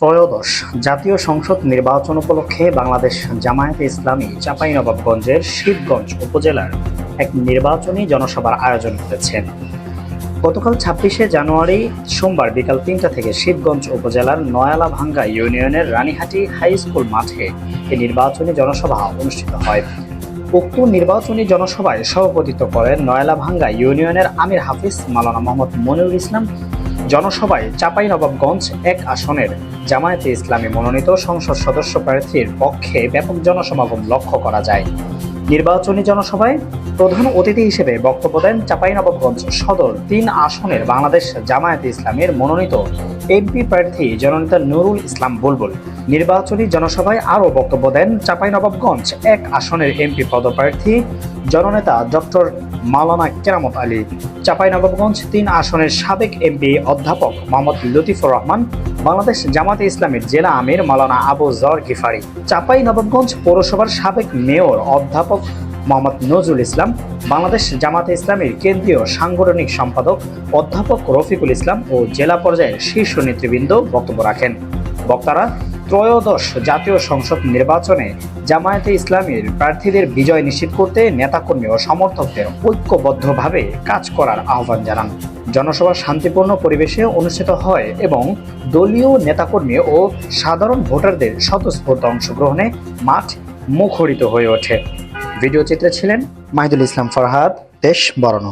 ত্রয়োদশ জাতীয় সংসদ নির্বাচন উপলক্ষে বাংলাদেশ জামায়াতে ইসলামী চাঁপাইনবাবগঞ্জের শিবগঞ্জ উপজেলার এক নির্বাচনী জনসভার আয়োজন করেছেন গতকাল ছাব্বিশে জানুয়ারি, সোমবার বিকাল তিনটা থেকে শিবগঞ্জ উপজেলার নয়ালা ভাঙ্গা ইউনিয়নের রানীহাটি হাই স্কুল মাঠে এই নির্বাচনী জনসভা অনুষ্ঠিত হয়। উক্ত নির্বাচনী জনসভায় সভাপতিত্ব করেন নয়ালা ভাঙ্গা ইউনিয়নের আমির হাফিজ মালানা মোহাম্মদ মনিরুল ইসলাম জনসভায় চাঁপাইনবাবগঞ্জ এক আসনের জামায়াতে ইসলামী মনোনীত সংসদ সদস্য প্রার্থীর পক্ষে ব্যাপক জনসমাগম লক্ষ্য করা যায়। নির্বাচনী জনসভায় প্রধান অতিথি হিসেবে বক্তব্য দেন চাঁপাইনবাবগঞ্জ সদর তিন আসনের বাংলাদেশ জামায়াতে ইসলামের মনোনীত এমপি প্রার্থী জননেতা নুরুল ইসলাম বুলবুল। নির্বাচনী জনসভায় আরও বক্তব্য দেন চাঁপাইনবাবগঞ্জ এক আসনের এমপি পদপ্রার্থী জননেতা ডক্টর মাওলানা কেরামত আলী। চাঁপাইনবাবগঞ্জ তিন আসনের সাবেক এমপি অধ্যাপক মোহাম্মদ লতিফুর রহমান, বাংলাদেশ জামাতে ইসলামের জেলা আমির মাওলানা আবু জর গিফারি। চাপাই নবাবগঞ্জ পৌরসভার সাবেক মেয়র অধ্যাপক মোহাম্মদ নজরুল ইসলাম, বাংলাদেশ জামাতে ইসলামের কেন্দ্রীয় সাংগঠনিক সম্পাদক অধ্যাপক রফিকুল ইসলাম ও জেলা পর্যায়ের শীর্ষ নেতৃবৃন্দ বক্তব্য রাখেন। বক্তারা ত্রয়োদশ জাতীয় সংসদ নির্বাচনে জামায়াতে ইসলামীর প্রার্থীদের বিজয় নিশ্চিত করতে নেতাকর্মী ও সমর্থকদের ঐক্যবদ্ধভাবে কাজ করার আহ্বান জানান। জনসভা শান্তিপূর্ণ পরিবেশে অনুষ্ঠিত হয় এবং দলীয় নেতাকর্মী ও সাধারণ ভোটারদের স্বতঃস্ফূর্ত অংশগ্রহণে মাঠ মুখরিত হয়ে ওঠে। ভিডিও চিত্রে ছিলেন মাহিদুল ইসলাম ফরহাদ, দেশ বরণ।